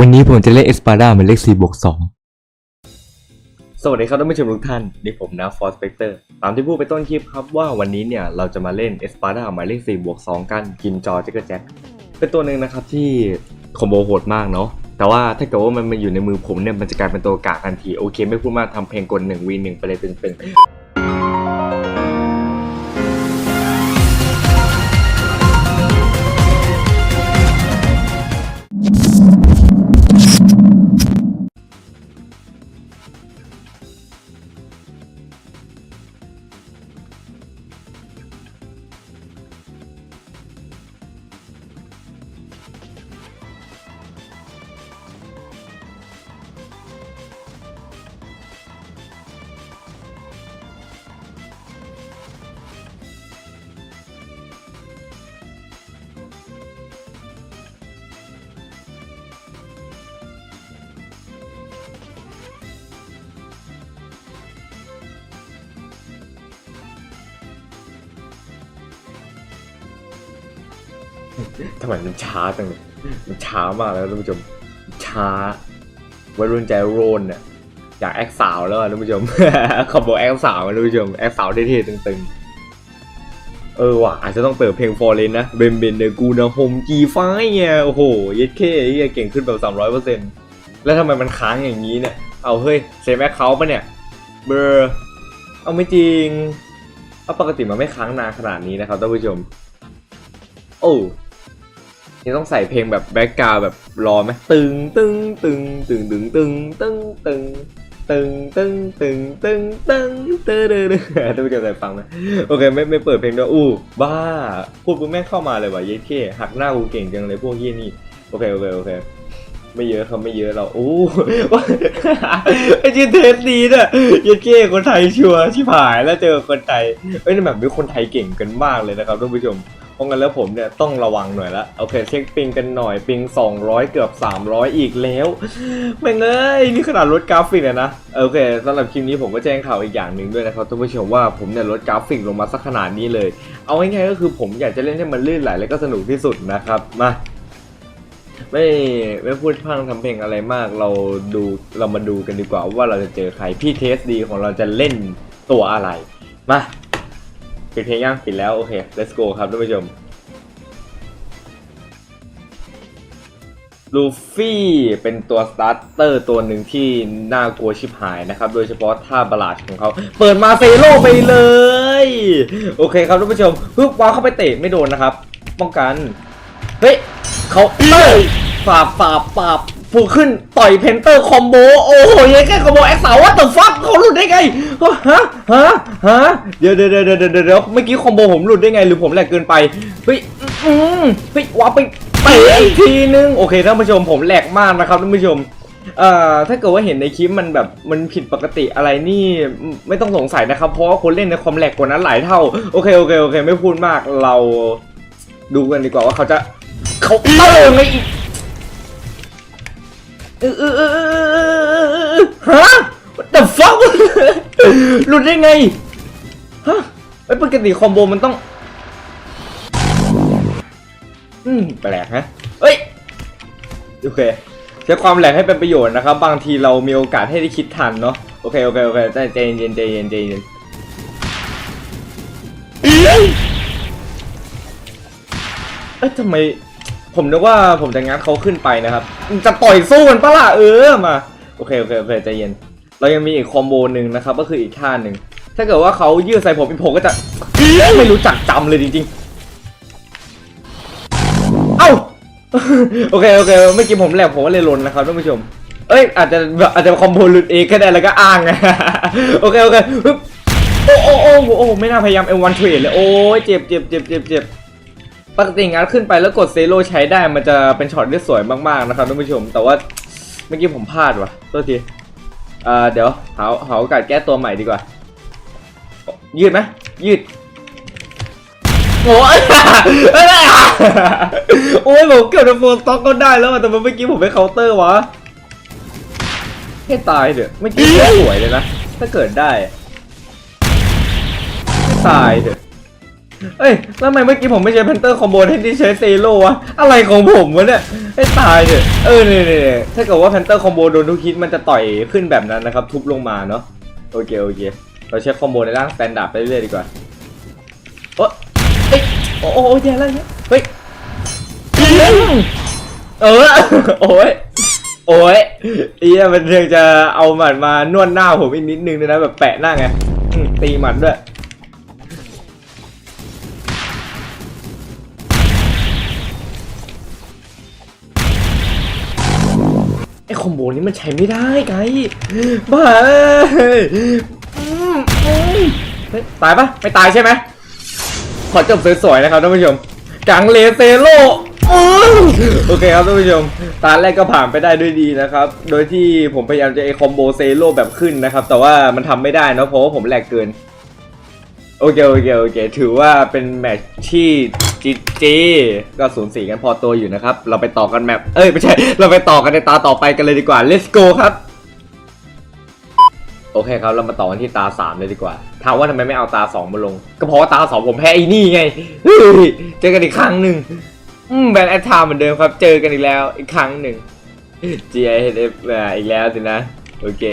วันนี้ผมจะเล่นเอสปาดาหมายเลข4บวก2สวัสดีครับท่านผู้ชมทุกท่าน นี่ผมนะฟอร์สเปกเตอร์ตามที่พูดไปต้นคลิปครับว่าวันนี้เนี่ย เราจะมาเล่นเอสปาดาหมายเลข4บวก2กัน กินจอจิกเกอร์แจ็คเป็นตัวหนึ่งนะครับที่คอมโบโหดมากเนาะแต่ว่าถ้าเกิดว่ามันมาอยู่ในมือผมเนี่ย มันจะกลายเป็นตัวกากทันที โอเค ไม่พูดมากทำเพลงกล1 v 1ไปเลยตึงๆ ทำไมมันช้าจังเลยมันช้ามากแล้วท่านผู้ชม ช้าวัยรุ่นใจโรนเนี่ยอยากแอคสาวแล้วท่านผู้ชมขอบอกแอคสาวท่านผู้ชมแอคสาวเท่ๆตึงๆ เออว่ะอาจจะต้องเปิดเพลงฟอร์เรนนะ เบนเบนเดกูนะโฮมจีไฟเนี่ยโอ้โหเย็ดเคเฮียเก่งขึ้นแบบสามร้อยเปอร์เซ็นต์แล้วทำไมมันค้างอย่างนี้เนี่ย เอาเฮ้ยเซฟแอคเคาท์ปะเนี่ย เบอร์เอาไม่จริงเอาปกติมันไม่ค้างนานขนาดนี้นะครับท่านผู้ชม โอ้ นี่ต้องใส่เพลงแบบแบ็กกราวแบบรอไหมตึงตึงตึงตึงตึงตึงตึงตึงตึงตึงตึงตึงตึงตึงตึงท่านผู้ชมได้ฟังไหมโอเคไม่ไม่เปิดเพลงด้วยอู้บ้าพูดปุ๊บแม่งเข้ามาเลยว่ะเย้เท่หักหน้ากูเก่งจังเลยพวกเยี่ยนี่โอเคโอเคโอเคไม่เยอะเขาไม่เยอะเราอู้ไอ้จีเทสดีเนี่ยเย้เท่คนไทยชัวร์ชิบหายแล้วเจอคนไทยเอ้ยนี่แบบมีคนไทยเก่งกันมากเลยนะครับท่านผู้ชม พราะงั้นแล้วผมเนี่ยต้องระวังหน่อยละโอเคเช็คปิงกันหน่อยปิง 200 เกือบ 300 อีกแล้วแม่งเอ้ยนี่ขนาดลดกราฟิกเลยนะโอเคสำหรับคลิปนี้ผมก็แจ้งข่าวอีกอย่างหนึ่งด้วยนะครับท่านผู้ชมว่าผมเนี่ยลดกราฟิกลงมาสักขนาดนี้เลย เอาง่ายๆก็คือผมอยากจะเล่นให้มันลื่นไหลและก็สนุกที่สุดนะครับมาไม่ไม่พูดพร่งทำเพลงอะไรมากเราดูเรามาดูกันดีกว่าว่าเราจะเจอใครพี่เทสดีของเราจะเล่นตัวอะไรมา ปิดเพลงยังปิดแล้ว โอเค let's go ครับท่านผู้ชม ลูฟี่เป็นตัวสตาร์เตอร์ตัวหนึ่งที่น่ากลัวชิบหายนะครับ โดยเฉพาะท่าบลาดของเขา เปิดมาเซโร่ไปเลย โอเคครับท่านผู้ชมปึ๊บวาเข้าไปเตะไม่โดนนะครับ ป้องกัน เฮ้ยเขาเต้ยปาบปาบปาบ ผูกขึ้นต่อยเพนเตอร์คอมโบโอ้โหยังแค่คอมโบแอคสาวว่าแต่ฟักเขาหลุดได้ไงฮะฮะฮะเดี๋ยวเดี๋ยวเดี๋ยวเดี๋ยวเดี๋ยวเมื่อกี้คอมโบผมหลุดได้ไงหรือผมแหลกเกินไปเฮ้ยอืมเฮ้ยว้าไปเตะอีกทีนึงโอเคท่านผู้ชมผมแหลกมากนะครับท่านผู้ชมเอ่อถ้าเกิดว่าเห็นในคลิปมันแบบมันผิดปกติอะไรนี่ไม่ต้องสงสัยนะครับ เพราะว่าคนเล่นในคอมแหลกกว่านั้นหลายเท่าโอเคโอเคโอเค ไม่พูดมากเราดูกันดีกว่าว่าเขาจะเขาเติมไงอีก ฮะ What the fuck หลุดได้ไง ฮะไอ้ปกติคอมโบมันต้อง อืมแปลกฮะ เอ้ย โอเค ใช้ความแหลกให้เป็นประโยชน์นะครับ บางทีเรามีโอกาสให้ได้คิดทันเนาะ โอเค โอเค โอเคใจใจเย็นใจเย็นใจเย็นเอ้ยทำไม ผมนึกว่าผมจะงัดเขาขึ้นไปนะครับ จะต่อยสู้มันปะล่ะเออมาโอเคโอเคโอเคใจเย็น เรายังมีอีกคอมโบหนึ่งนะครับ ก็คืออีกท่าหนึ่งถ้าเกิดว่าเขายืดใส่ผมอีกผมก็จะไม่รู้จักจำเลยจริงๆ เอ้าโอเคโอเคเมื่อกี้ผมแหลกผมก็เลยลนนะครับท่านผู้ชม เอ้ยอาจจะแบบอาจจะคอมโบหลุดเองก็ได้แล้วก็อ้างไงโอเคโอเคโอ้โอ้โอ้โอ้ไม่น่าพยายาม M1 เทรดเลยโอ้ยเจ็บเจ็บเจ็บเจ็บเจ็บ ปกติงานขึ้นไปแล้วกดเซโร่ใช้ได้มันจะเป็นช็อตที่สวยมากๆนะครับท่านผู้ชม แต่ว่าเมื่อกี้ผมพลาดว่ะโทษทีอ่าเดี๋ยวหาหาโอกาสแก้ตัวใหม่ดีกว่า ยืดไหมยืดโอ้ยโอ้ยผมเกือบจะโฟนต็อกก็ได้แล้วแต่เมื่อกี้ผมไปเคาน์เตอร์วะให้ตายเถอะเมื่อกี้สวยเลยนะ ถ้าเกิดได้ให้ตายเถอะ เอ้ย แล้วทำไมเมื่อกี้ผมไม่ใช้แพนเตอร์คอมโบทนที่ใช้เซโร่วะ อะไรของผมวะเนี่ยให้ตายเถอะเออเนี่ยถ้าเกิดว่าแพนเตอร์คอมโบโดนทุกฮิตมันจะต่อยขึ้นแบบนั้นนะครับ ทุบลงมาเนาะ โอเค โอเค เราใช้คอมโบในร่างสแตนดาร์ดไปเรื่อยๆดีกว่าโอ้เอ้ยโอ้โหแย่แล้วเนี่ยเฮ้ย เออ โอ้ยโอ้ยเอียมันเพียงจะเอาหมัดมานวดหน้าผมอีกนิดนึงเลยนะแบบแปะหน้าไงตีหมัดด้วย อคอมโบนี้มันใช้ไม่ได้ไงบ้าตายปะไม่ตายใช่ไหมขอจบสวยๆนะครับท่านผู้ชมกังเลเซโลโอเคครับท่านผู้ชม ตาแรกก็ผ่านไปได้ด้วยดีนะครับ โดยที่ผมพยายามจะไอคอมโบเซโลแบบขึ้นนะครับ แต่ว่ามันทำไม่ได้นะเพราะว่าผมแหลกเกิน โอเคโอเคโอเค ถือว่าเป็นแมตช์ที่ จีจีก็สูญสีกันพอตัวอยู่นะครับ เราไปต่อกันแมปเอ้ยไม่ใช่ เราไปต่อกันในตาต่อไปกันเลยดีกว่า let's go ครับ โอเคครับ เรามาต่อกันที่ตาสามเลยดีกว่าถามว่าทำไมไม่เอาตาสองมาลง ก็เพราะว่าตาสองผมแพ้ไอ้นี่ไงเฮ้ยเจอกันอีกครั้งหนึ่งอืมแบนแอทามเหมือนเดิมครับ เจอกันอีกแล้วอีกครั้งหนึ่ง G I H F อีกแล้วสินะ โอเค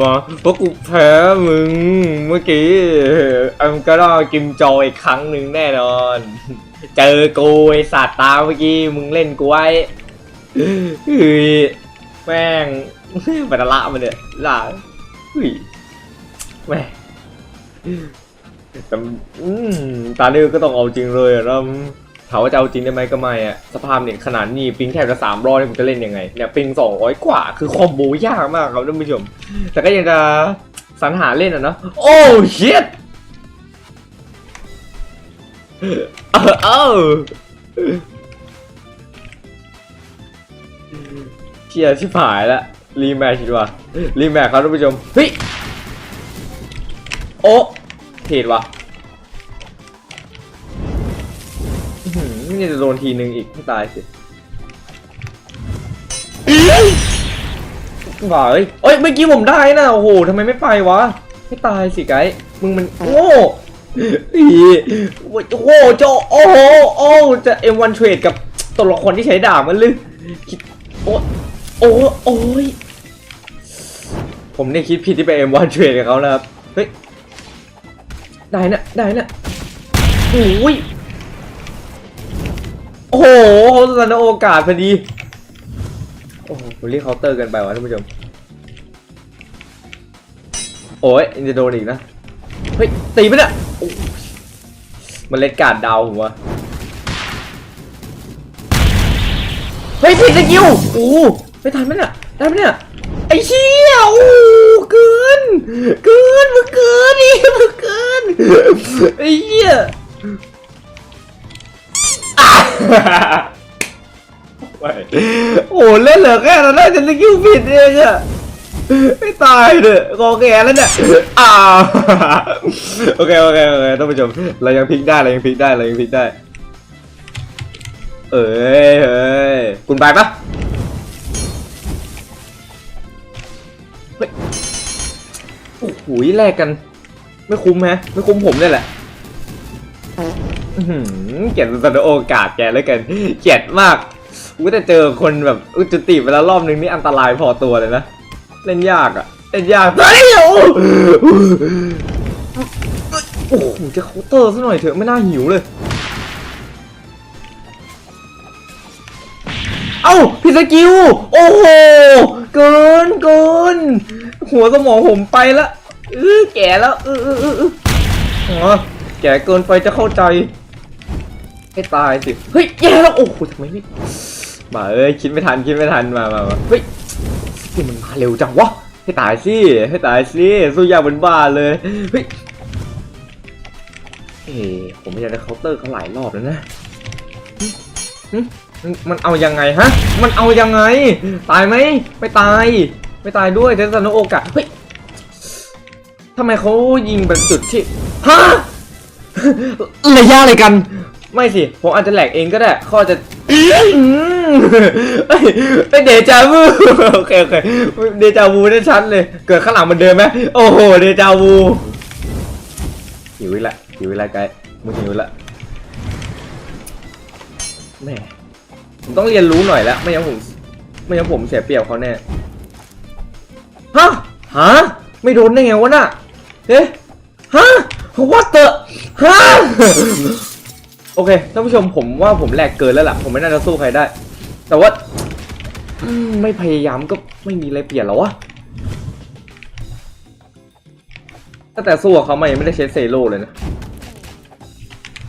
มาเพราะกูแพ้มึงเมื่อกี้อัมก็ต้องกิมจอยอีกครั้งหนึ่งแน่นอน เจอกูไอสัตว์ตาเมื่อกี้มึงเล่นกูไว้เฮ้ยแม่งบัตรละมันเนี่ยล่าเฮ้ยแม่แต่ตาเลือก็ต้องเอาจริงเลยอะแล้ว ถามว่าจะเอาจริงได้ไหมก็ไม่อะสภาพเนี่ยขนาดนี้ปิงแทบจะสามร้อยผมจะเล่นยังไงเนี่ยปิงสองร้อยกว่าคือคอมโบยากมากครับท่านผู้ชม แต่ก็ยังจะสรรหาเล่นอะเนาะโอ้เชิตเออเออเชียชิบหายละรีแมชดีกว่ารีแมชครับท่านผู้ชมเฮ้ยโอ้เทรดว่ะ นี่จะโดนทีนึงอีกให้ตายสิว่าเอ้ยเอ้ย เมื่อกี้ผมได้นะโอ้โหทำไมไม่ไปวะ ให้ตายสิไกด์มึงมันโง่อีโอ้โหโจโอ้โหโอ้จะ M1 trade กับตัวละครที่ใช้ดาบมันลึกคิดโอ้โอ้โอ้ยผมเนี่ยคิดผิดที่ไป M1 trade กับเขานะครับ เฮ้ย ได้นะได้นะโอ้ย โอ้โหเขาสันโอกาสพอดี โอ้โหผมเรียกเคาน์เตอร์กันไปวะท่านผู้ชม โอ้ยจะโดนอีกนะ เฮ้ย ตีไปเนี่ยมันเล่นการดดาวผมวะเฮ้ยผิดสกิลโอ้ไม่ทันไหมเนี่ย ได้ไหมเนี่ย ไอ้เชี่ยโอ้เกิน เกินมึงเกินนี่มึงเกิน ไอ้เหี้ย โอ้เล่นเหลือแค่นั้นน่าจะสกิลผิดเองอะไม่ตายเด้อกอแกแล้วเนี่ยอ่าโอเคโอเคโอเคท่านผู้ชมเรายังพลิกได้เรายังพลิกได้เรายังพลิกได้ เอ้ยเฮ้ยคุณไปปะโอ้โหแลกกัน ไม่คุ้มฮะ ไม่คุ้มผมเลยแหละ อื้อหือเกลียดสันโอกาสแกแล้วกันเกลียดมากกูจะเจอคนแบบอุยจุติไปแล้วรอบนึงนี่อันตรายพอตัวเลยนะเล่นยากอะเล่นยากเฮ้ยโอ้โอ้โหจะเคาน์เตอร์ซะหน่อยเถอะไม่น่าหิวเลย เอ้าผิดสกิลโอ้โหเกินเกินหัวสมองผมไปละเออแก่แล้วเออเออเออเอออ๋อแก่เกินไปจะเข้าใจ ให้ตายสิ เฮ้ยแย่แล้วโอ้โหทำไมไม่มาเอ้ยคิดไม่ทันคิดไม่ทันมามามาเฮ้ยนี่มันมาเร็วจังวะให้ตายสิให้ตายสิสู้ยากเป็นบ้าเลยเฮ้ยเอ้ผมไม่อยากจะเคาน์เตอร์เขาหลายรอบแล้วนะหึหึมันมันเอายังไงฮะ มันเอายังไง ตายไหมไม่ตาย ไม่ตายด้วยเทสโนโอกาสเฮ้ยทำไมเขายิงเป็นจุดที่ฮะระยะอะไรกัน ไม่สิ ผมอาจจะแหลกเองก็ได้ขาอจะอืมเฮ้ยเดจาวูโอเคโอเคเดจาวูได้ชัดเลย เกิดข้างหลังมันเดิมไหมโอ้โหเดจาวูหิวอีกละกี่วิไลไกด์มึงหิวละแหม่ผมต้องเรียนรู้หน่อยแล้วไม่งั้นผมไม่งั้นผมเสียเปรียบเขาแน่ฮะฮะไม่โดนได้ไงวะน่ะเอ๊ะฮะ what the ฮะ โอเคท่านผู้ชมผมว่าผมแหลกเกินแล้วล่ะ ผมไม่น่าจะสู้ใครได้ แต่ว่าไม่พยายามก็ไม่มีอะไรเปลี่ยนหรอวะตั้งแต่สู้กับเขามายังไม่ได้ใช้เซโร่เลยนะ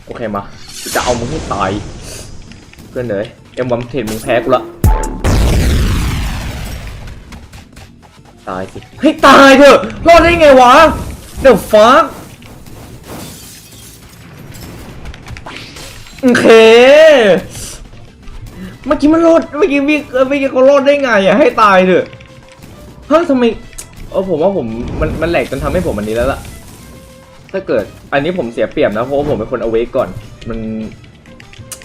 โอเคมา จะเอามึงให้ตาย เพื่อนเลยเอ็มวัมเทนมึงแพ้กูละตายสิ ให้ตายเถอะ รอดได้ไงวะ เดี๋ยวฟัก โอเค เมื่อกี้มันรอดเมื่อกี้พี่เมื่อกี้เขารอดได้ไงอะให้ตายเถอะเฮ้ยทำไมเออผมว่าผมมันมันแหลกจนทำให้ผมอันนี้แล้วล่ะ ถ้าเกิดอันนี้ผมเสียเปรียบนะเพราะว่าผมเป็นคนเอาไว้ก่อน มัน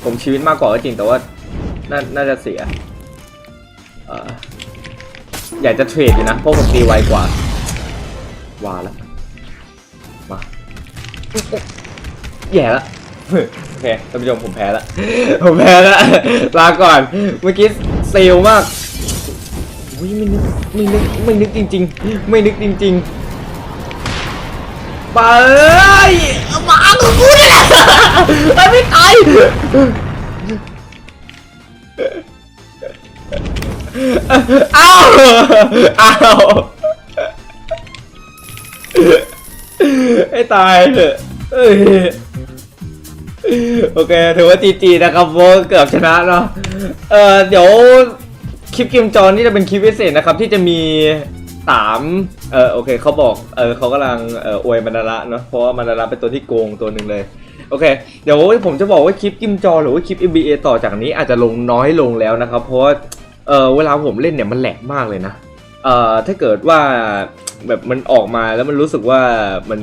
ผมชีวิตมากกว่าก็จริงแต่ว่าน่าน่าจะเสียเอออยากจะเทรดอยู่นะเพราะผมตีไวกว่าว่าแล้วมาแย่ละ โอเคท่านผู้ชมผมแพ้ละ ผมแพ้ละ ลาก่อน เมื่อกี้เซลมากอุ้ยไม่นึกไม่นึกไม่นึกจริง ๆ ไม่นึกจริงๆไปมาของกูนี่แหละไปไม่ตายอ้าวอ้าวให้ตายเถอะ โอเคถือว่าจีจีนะครับโวเกือบชนะเนาะเออเดี๋ยวคลิปเกมจอนี่จะเป็นคลิปพิเศษนะครับ ที่จะมีสามเออโอเคเขาบอกเออเขากำลังเอออวยมันดาระเนาะเพราะว่ามันดาระเป็นตัวที่โกงตัวหนึ่งเลยโอเค เดี๋ยวผมจะบอกว่าคลิปกิมจอหรือว่าคลิป NBA ต่อจากนี้อาจจะลงน้อยลงแล้วนะครับ เพราะว่าเออเวลาผมเล่นเนี่ยมันแหลกมากเลยนะ เอ่อถ้าเกิดว่าแบบมันออกมาแล้วมันรู้สึกว่ามัน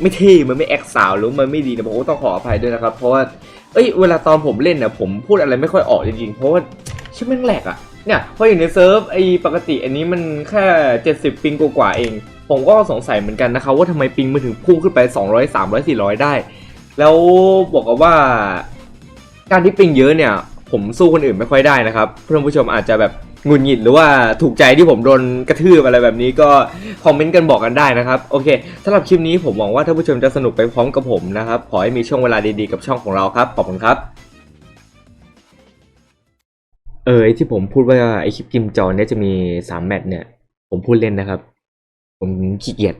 ไม่เท่ มันไม่แอคสาวหรือมันไม่ดีนี่ยผมก็ต้องขออภัยด้วยนะครับ เพราะว่าเอ้ยเวลาตอนผมเล่นเนี่ยผมพูดอะไรไม่ค่อยออกจริงๆ เพราะว่าชิบแม่งแหลกอะเนี่ยพออยู่ในเซิร์ฟไอ้ปกติอันนี้มันแค่ 70 ปิงกว่าเอง ผมก็สงสัยเหมือนกันนะครับว่าทำไมปิงมันถึงพุ่งขึ้นไป 200 300 400 ได้ แล้วบอกกับว่า การที่ปิงเยอะเนี่ย ผมสู้คนอื่นไม่ค่อยได้นะครับเพื่อนผู้ชมอาจจะแบบ หงุนหงิดหรือว่าถูกใจที่ผมโดนกระทืบอะไรแบบนี้ก็คอมเมนต์กันบอกกันได้นะครับโอเคสำหรับคลิปนี้ผมหวังว่าท่านผู้ชมจะสนุกไปพร้อมกับผมนะครับขอให้มีช่วงเวลาดีๆกับช่องของเราครับขอบคุณครับเออไอที่ผมพูดว่าไอคลิปกิมจอเนี่ยจะมีสามแมตช์เนี่ย ผมพูดเล่นนะครับ ผมขี้เกียจ